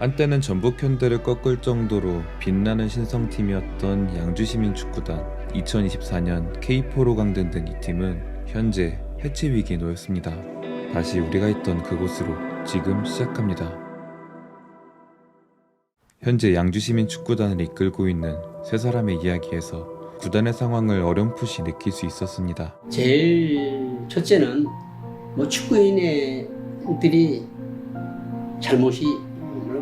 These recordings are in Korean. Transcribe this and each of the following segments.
한때는 전북 현대를 꺾을 정도로 빛나는 신성팀이었던 양주시민축구단 2024년 K4로 강등된 이 팀은 현재 해체 위기에 놓였습니다. 다시 우리가 있던 그곳으로 지금 시작합니다. 현재 양주시민축구단을 이끌고 있는 세 사람의 이야기에서 구단의 상황을 어렴풋이 느낄 수 있었습니다. 제일 첫째는 뭐 축구인들이 잘못이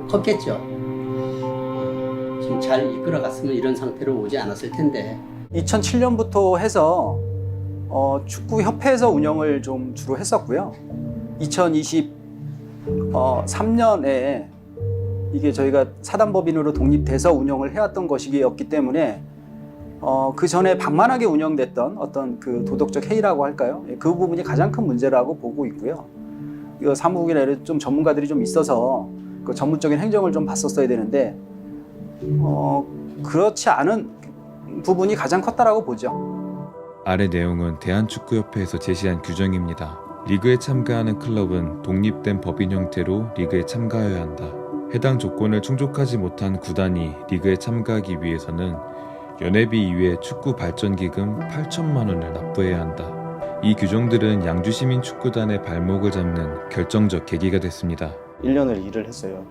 컸겠죠. 지금 잘 이끌어갔으면 이런 상태로 오지 않았을 텐데 2007년부터 해서 어, 축구협회에서 운영을 좀 주로 했었고요. 2023년에 이게 저희가 사단법인으로 독립돼서 운영을 해왔던 것이었기 때문에 어, 그 전에 방만하게 운영됐던 어떤 그 도덕적 해이라고 할까요? 예, 그 부분이 가장 큰 문제라고 보고 있고요. 이거 사무국이나 좀 전문가들이 좀 있어서 그 전문적인 행정을 좀 봤었어야 되는데 어, 그렇지 않은 부분이 가장 컸다라고 보죠. 아래 내용은 대한축구협회에서 제시한 규정입니다. 리그에 참가하는 클럽은 독립된 법인 형태로 리그에 참가해야 한다. 해당 조건을 충족하지 못한 구단이 리그에 참가하기 위해서는 연회비 이외 축구 발전 기금 8천만 원을 납부해야 한다. 이 규정들은 양주시민 축구단의 발목을 잡는 결정적 계기가 됐습니다. 1년을 일을 했어요.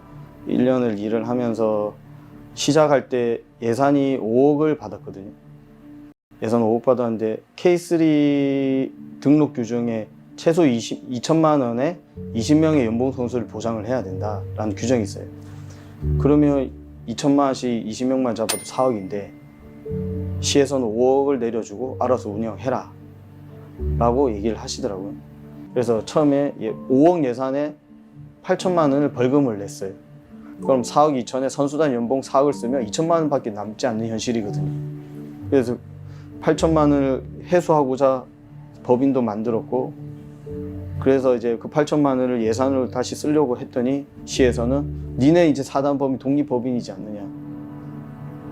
1년을 일을 하면서 시작할 때 예산이 5억을 받았거든요. 예산 5억 받았는데 K3 등록 규정에 최소 20, 2천만 원에 20명의 연봉 선수를 보장을 해야 된다라는 규정이 있어요. 그러면 2천만 원씩 20명만 잡아도 4억인데 시에서는 5억을 내려주고 알아서 운영해라 라고 얘기를 하시더라고요. 그래서 처음에 5억 예산에 8천만 원을 벌금을 냈어요. 그럼 4억 2천에 선수단 연봉 4억을 쓰면 2천만 원밖에 남지 않는 현실이거든요. 그래서 8천만 원을 해소하고자 법인도 만들었고 그래서 이제 그 8천만 원을 예산으로 다시 쓰려고 했더니 시에서는 니네 이제 사단법인 독립법인이지 않느냐.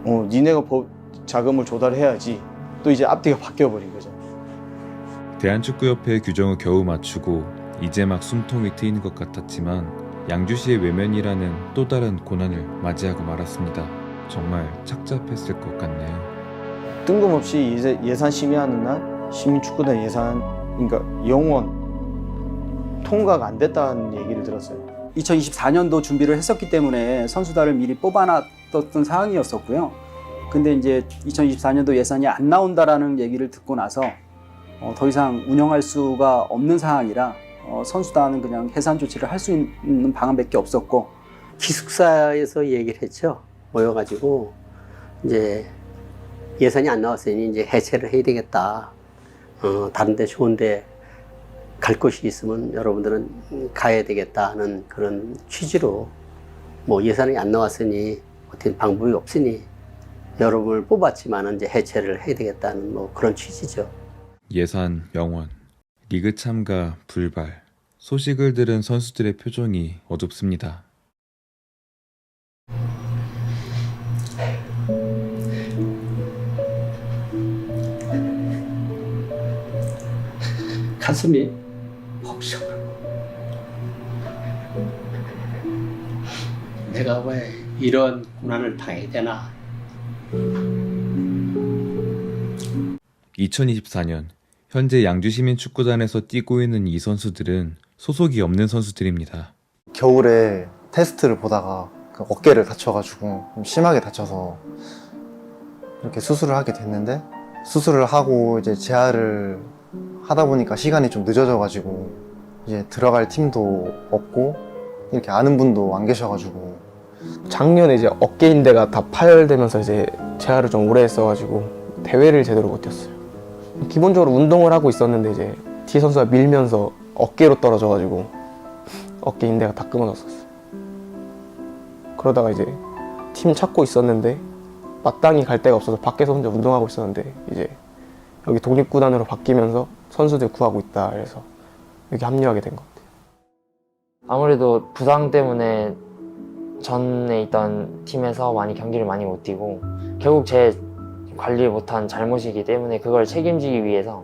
어, 니네가 법, 자금을 조달해야지. 또 이제 앞뒤가 바뀌어 버린 거죠. 대한축구협회의 규정을 겨우 맞추고 이제 막 숨통이 트이는 것 같았지만 양주시의 외면이라는 또 다른 고난을 맞이하고 말았습니다. 정말 착잡했을 것 같네요. 뜬금없이 이제 예산 심의하는 날 시민축구단 예산 그러니까 영원 통과가 안 됐다는 얘기를 들었어요. 2024년도 준비를 했었기 때문에 선수단을 미리 뽑아놨던 상황이었었고요. 근데 이제 2024년도 예산이 안 나온다라는 얘기를 듣고 나서 어, 더 이상 운영할 수가 없는 상황이라 어, 선수단은 그냥 해산 조치를 할 수 있는 방안밖에 없었고 기숙사에서 얘기를 했죠. 모여가지고 이제 예산이 안 나왔으니 이제 해체를 해야 되겠다. 어, 다른데 좋은데 갈 곳이 있으면 여러분들은 가야 되겠다는 그런 취지로 뭐 예산이 안 나왔으니 어떻게 방법이 없으니 여러분을 뽑았지만은 이제 해체를 해야 되겠다는 뭐 그런 취지죠. 예산 명원, 리그 참가 불발. 소식을 들은 선수들의 표정이 어둡습니다. 가슴이 벅적하고 내가 왜 이런 고난을 당해야 되나 2024년 현재 양주시민 축구단에서 뛰고 있는 이 선수들은 소속이 없는 선수들입니다. 겨울에 테스트를 보다가 그 어깨를 다쳐가지고 좀 심하게 다쳐서 이렇게 수술을 하게 됐는데 수술을 하고 이제 재활을 하다 보니까 시간이 좀 늦어져가지고 이제 들어갈 팀도 없고 이렇게 아는 분도 안 계셔가지고 작년에 이제 어깨 인대가 다 파열되면서 이제 재활을 좀 오래 했어가지고 대회를 제대로 못 뛰었어요. 기본적으로 운동을 하고 있었는데 이제 뒤 선수가 밀면서 어깨로 떨어져가지고 어깨 인대가 다 끊어졌었어요. 그러다가 이제 팀 찾고 있었는데 마땅히 갈 데가 없어서 밖에서 혼자 운동하고 있었는데 이제 여기 독립구단으로 바뀌면서 선수들 구하고 있다 그래서 여기 합류하게 된 것 같아요. 아무래도 부상 때문에 전에 있던 팀에서 많이 경기를 많이 못 뛰고 결국 제 관리 못한 잘못이기 때문에 그걸 책임지기 위해서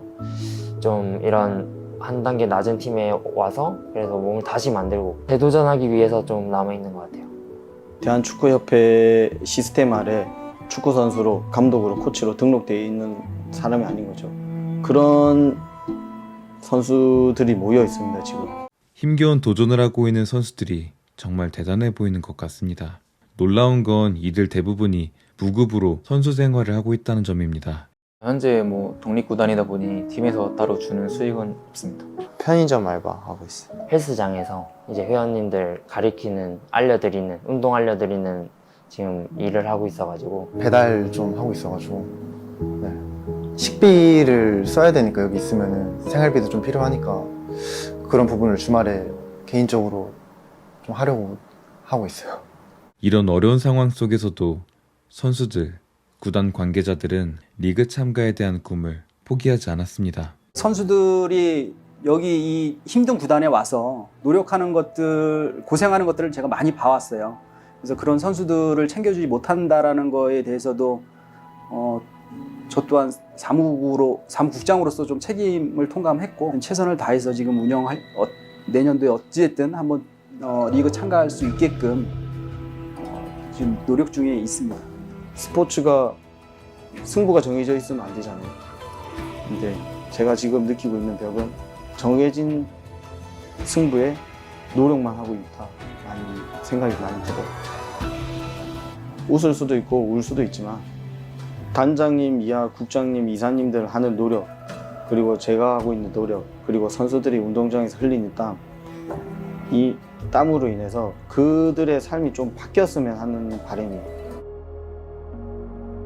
좀 이런 한 단계 낮은 팀에 와서 그래서 몸을 다시 만들고 재도전하기 위해서 좀 남아 있는 것 같아요. 대한축구협회 시스템 아래 축구 선수로 감독으로 코치로 등록되어 있는 사람이 아닌 거죠. 그런 선수들이 모여 있습니다 지금. 힘겨운 도전을 하고 있는 선수들이 정말 대단해 보이는 것 같습니다. 놀라운 건 이들 대부분이 무급으로 선수 생활을 하고 있다는 점입니다. 현재 뭐 독립구단이다 보니 팀에서 따로 주는 수익은 없습니다. 편의점 알바 하고 있어요. 헬스장에서 이제 회원님들 가리키는 알려드리는 운동 알려드리는 지금 일을 하고 있어가지고 배달 좀 하고 있어가지고 네. 식비를 써야 되니까 여기 있으면은 생활비도 좀 필요하니까 그런 부분을 주말에 개인적으로 좀 하려고 하고 있어요. 이런 어려운 상황 속에서도 선수들, 구단 관계자들은 리그 참가에 대한 꿈을 포기하지 않았습니다. 선수들이 여기 이 힘든 구단에 와서 노력하는 것들, 고생하는 것들을 제가 많이 봐왔어요. 그래서 그런 선수들을 챙겨주지 못한다라는 거에 대해서도 어, 저 또한 사무국으로 사무국장으로서 좀 책임을 통감했고 최선을 다해서 지금 운영할 어, 내년도에 어찌됐든 한번 어, 리그 참가할 수 있게끔 어, 지금 노력 중에 있습니다. 스포츠가 승부가 정해져 있으면 안 되잖아요. 근데 제가 지금 느끼고 있는 벽은 정해진 승부에 노력만 하고 있다. 많이 생각이 많이 들어요. 웃을 수도 있고 울 수도 있지만 단장님 이하 국장님 이사님들 하는 노력 그리고 제가 하고 있는 노력 그리고 선수들이 운동장에서 흘리는 땀 이 땀으로 인해서 그들의 삶이 좀 바뀌었으면 하는 바람이에요.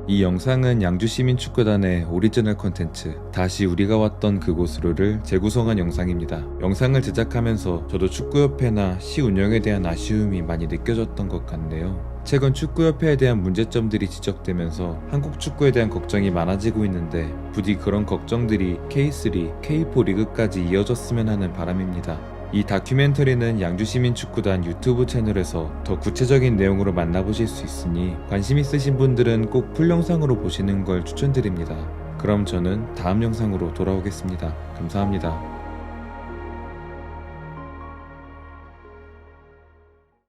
이 영상은 양주시민축구단의 오리지널 컨텐츠 다시 우리가 왔던 그곳으로를 재구성한 영상입니다. 영상을 제작하면서 저도 축구협회나 시 운영에 대한 아쉬움이 많이 느껴졌던 것 같네요. 최근 축구협회에 대한 문제점들이 지적되면서 한국 축구에 대한 걱정이 많아지고 있는데 부디 그런 걱정들이 K3, K4 리그까지 이어졌으면 하는 바람입니다. 이 다큐멘터리는 양주시민축구단 유튜브 채널에서 더 구체적인 내용으로 만나보실 수 있으니 관심 있으신 분들은 꼭 풀 영상으로 보시는 걸 추천드립니다. 그럼 저는 다음 영상으로 돌아오겠습니다. 감사합니다.